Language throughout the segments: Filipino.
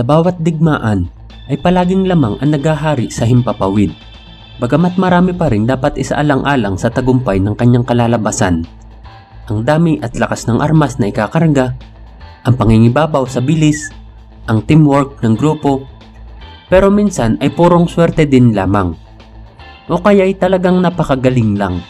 Sa bawat digmaan ay palaging lamang ang nagahari sa himpapawid. Bagamat marami pa rin dapat isaalang-alang sa tagumpay ng kanyang kalalabasan. Ang dami at lakas ng armas na ikakarga, ang pangingibabaw sa bilis, ang teamwork ng grupo, pero minsan ay purong swerte din lamang. O kaya'y talagang napakagaling lang.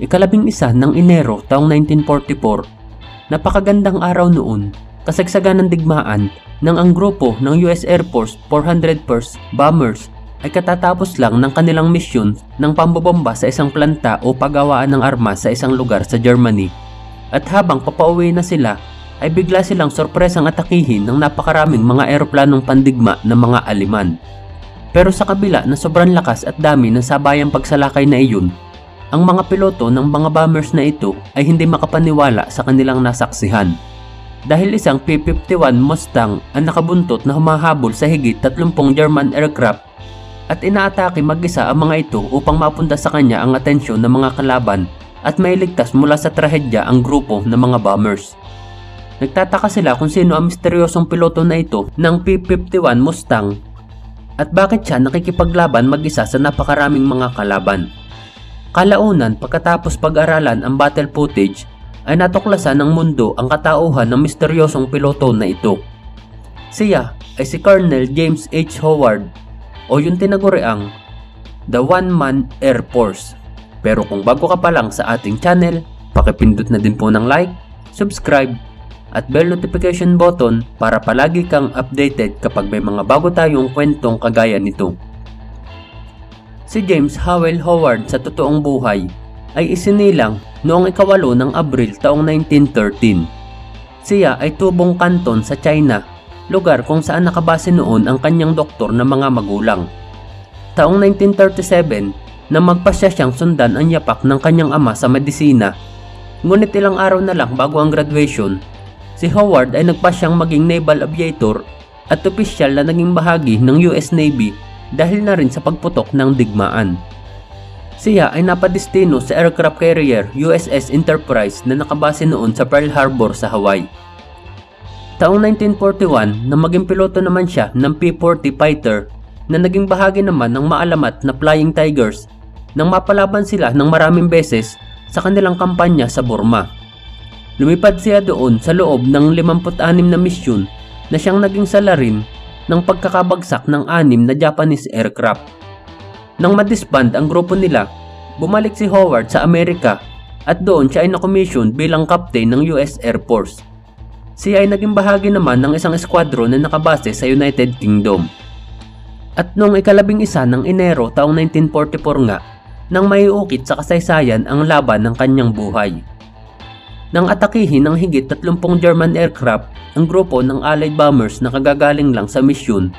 Ikalabing isa ng Enero taong 1944, napakagandang araw noon, kasagsagan ng digmaan nang ang grupo ng US Air Force 401st Bombers ay katatapos lang ng kanilang misyon ng pambobomba sa isang planta o pagawaan ng armas sa isang lugar sa Germany. At habang papauwi na sila, ay bigla silang sorpresang atakihin ng napakaraming mga eroplanong pandigma ng mga Aliman. Pero sa kabila na sobrang lakas at dami ng sabayang pagsalakay na iyon, ang mga piloto ng mga bombers na ito ay hindi makapaniwala sa kanilang nasaksihan. Dahil isang P-51 Mustang ang nakabuntot na humahabol sa higit 30 German aircraft at inaatake mag-isa ang mga ito upang mapunta sa kanya ang atensyon ng mga kalaban at mailigtas mula sa trahedya ang grupo ng mga bombers. Nagtataka sila kung sino ang misteryosong piloto na ito ng P-51 Mustang at bakit siya nakikipaglaban mag-isa sa napakaraming mga kalaban. Kalaunan pagkatapos pag-aralan ang battle footage ay natuklasan ng mundo ang katauhan ng misteryosong piloto na ito. Siya ay si Colonel James H. Howard o yung tinaguriang The One Man Air Force. Pero kung bago ka pa lang sa ating channel, pakipindot na din po ng like, subscribe, at bell notification button para palagi kang updated kapag may mga bago tayong kwentong kagaya nito. Si James Howell Howard sa totoong buhay ay isinilang noong ikawalo ng Abril taong 1913. Siya ay tubong kanton sa China, lugar kung saan nakabase noon ang kanyang doktor na mga magulang. Taong 1937 na magpasya siyang sundan ang yapak ng kanyang ama sa medisina. Ngunit ilang araw na lang bago ang graduation, si Howard ay nagpasyang maging naval aviator at opisyal na naging bahagi ng US Navy dahil na rin sa pagputok ng digmaan. Siya ay napadestino sa aircraft carrier USS Enterprise na nakabase noon sa Pearl Harbor sa Hawaii. Taong 1941 na maging piloto naman siya ng P-40 fighter na naging bahagi naman ng maalamat na Flying Tigers nang mapalaban sila ng maraming beses sa kanilang kampanya sa Burma. Lumipad siya doon sa loob ng 56 na misyon na siyang naging salarin ng pagkakabagsak ng anim na Japanese aircraft. Nang madisband ang grupo nila, bumalik si Howard sa Amerika at doon siya ay nakomisyon bilang captain ng US Air Force. Siya ay naging bahagi naman ng isang eskwadron na nakabase sa United Kingdom. At noong ikalabing isa ng Enero taong 1944 nga, nang maiukit sa kasaysayan ang laban ng kanyang buhay. Nang atakihin ng higit 30 German aircraft ang grupo ng Allied bombers na kagagaling lang sa misyon,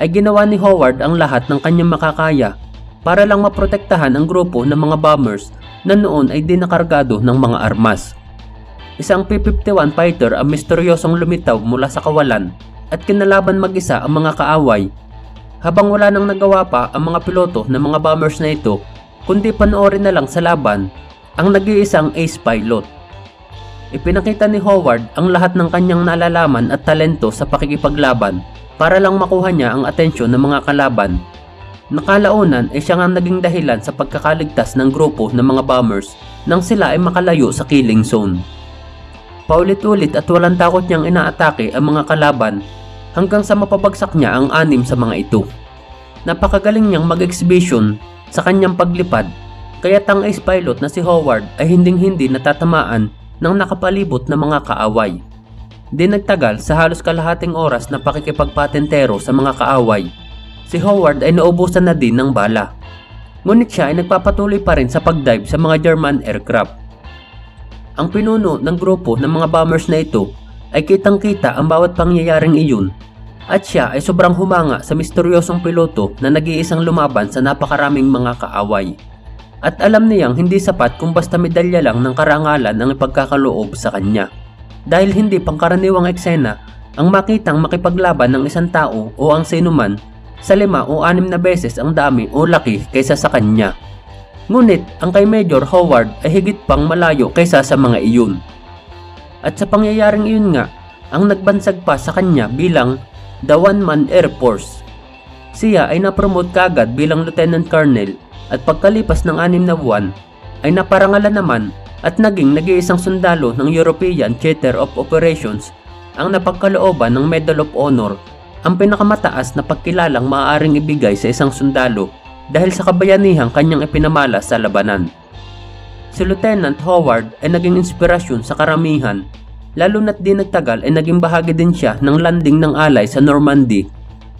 ay ginawa ni Howard ang lahat ng kanyang makakaya para lang maprotektahan ang grupo ng mga bombers na noon ay dinakargado ng mga armas. Isang P-51 fighter ang misteryosong lumitaw mula sa kawalan at kinalaban mag-isa ang mga kaaway habang wala nang nagawa pa ang mga piloto ng mga bombers na ito kundi panoorin na lang sa laban ang nag-iisang ace pilot. Ipinakita ni Howard ang lahat ng kanyang nalalaman at talento sa pakikipaglaban para lang makuha niya ang atensyon ng mga kalaban. Nakalaunan ay siya nga naging dahilan sa pagkakaligtas ng grupo ng mga bombers nang sila ay makalayo sa killing zone. Paulit-ulit at walang takot niyang inaatake ang mga kalaban hanggang sa mapabagsak niya ang anim sa mga ito. Napakagaling niyang mag-exhibition sa kanyang paglipad kaya tang ace pilot na si Howard ay hinding-hindi natatamaan ng nakapalibot na mga kaaway. Di nagtagal sa halos kalahating oras na pakikipagpatentero sa mga kaaway, si Howard ay naubusan na din ng bala. Ngunit siya ay nagpapatuloy pa rin sa pagdive sa mga German aircraft. Ang pinuno ng grupo ng mga bombers na ito ay kitang-kita ang bawat pangyayaring iyon at siya ay sobrang humanga sa misteryosong piloto na nag-iisang lumaban sa napakaraming mga kaaway. At alam niyang hindi sapat kung basta medalya lang ng karangalan ang ipagkakaloob sa kanya. Dahil hindi pangkaraniwang eksena ang makitang makipaglaban ng isang tao o ang sinuman sa lima o anim na beses ang dami o laki kaysa sa kanya. Ngunit ang kay Major Howard ay higit pang malayo kaysa sa mga iyon. At sa pangyayaring iyon nga, ang nagbansag pa sa kanya bilang the One-Man Air Force. Siya ay napromote kagad bilang Lieutenant Colonel at pagkalipas ng anim na buwan ay naparangalan naman at naging nag-iisang sundalo ng European Theater of Operations ang napagkalooban ng Medal of Honor ang pinakamataas na pagkilalang maaaring ibigay sa isang sundalo dahil sa kabayanihang kanyang ipinamala sa labanan. Si Lieutenant Howard ay naging inspirasyon sa karamihan lalo na't di nagtagal ay naging bahagi din siya ng landing ng alay sa Normandy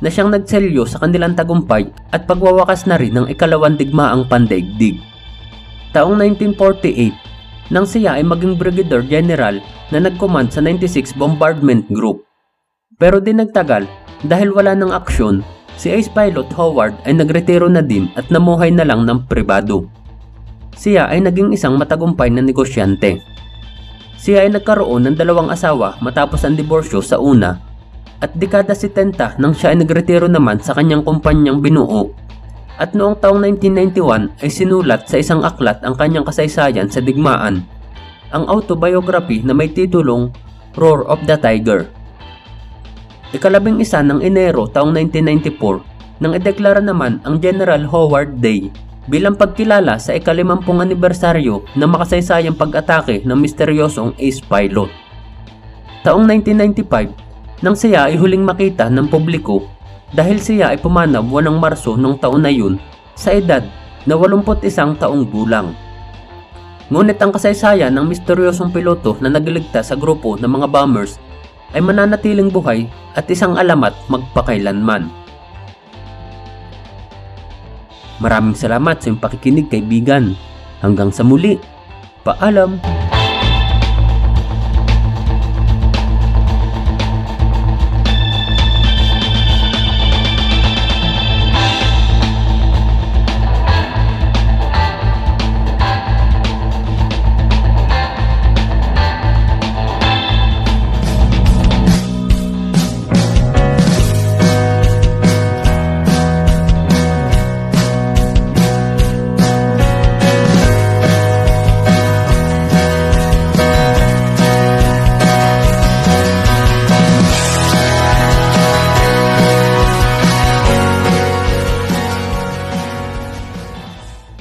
na siyang nagselyo sa kanilang tagumpay at pagwawakas na rin ng ikalawang digmaang pandaigdig. Taong 1948, nang siya ay maging Brigadier General na nagcommand sa 96 Bombardment Group. Pero di nagtagal dahil wala ng aksyon, si Ace Pilot Howard ay nagretiro na din at namuhay na lang ng pribado. Siya ay naging isang matagumpay na negosyante. Siya ay nagkaroon ng dalawang asawa matapos ang diborsyo sa una at dekada 70 nang siya ay nagretiro naman sa kanyang kumpanyang binuo at noong taong 1991 ay sinulat sa isang aklat ang kanyang kasaysayan sa digmaan, ang autobiography na may titulong Roar of the Tiger. Ikalabing isa ng Enero taong 1994 nang ideklara naman ang General Howard Day bilang pagkilala sa ikalimampung anibersaryo ng makasaysayang pag-atake ng misteryosong ace pilot. Taong 1995, nang siya ay huling makita ng publiko dahil siya ay pumanaw buwan Marso ng taon na yun sa edad na 81 taong gulang. Ngunit ang kasaysayan ng misteryosong piloto na nagliligtas sa grupo ng mga bombers ay mananatiling buhay at isang alamat magpakailanman. Maraming salamat sa iyong pakikinig kaibigan. Hanggang sa muli. Paalam!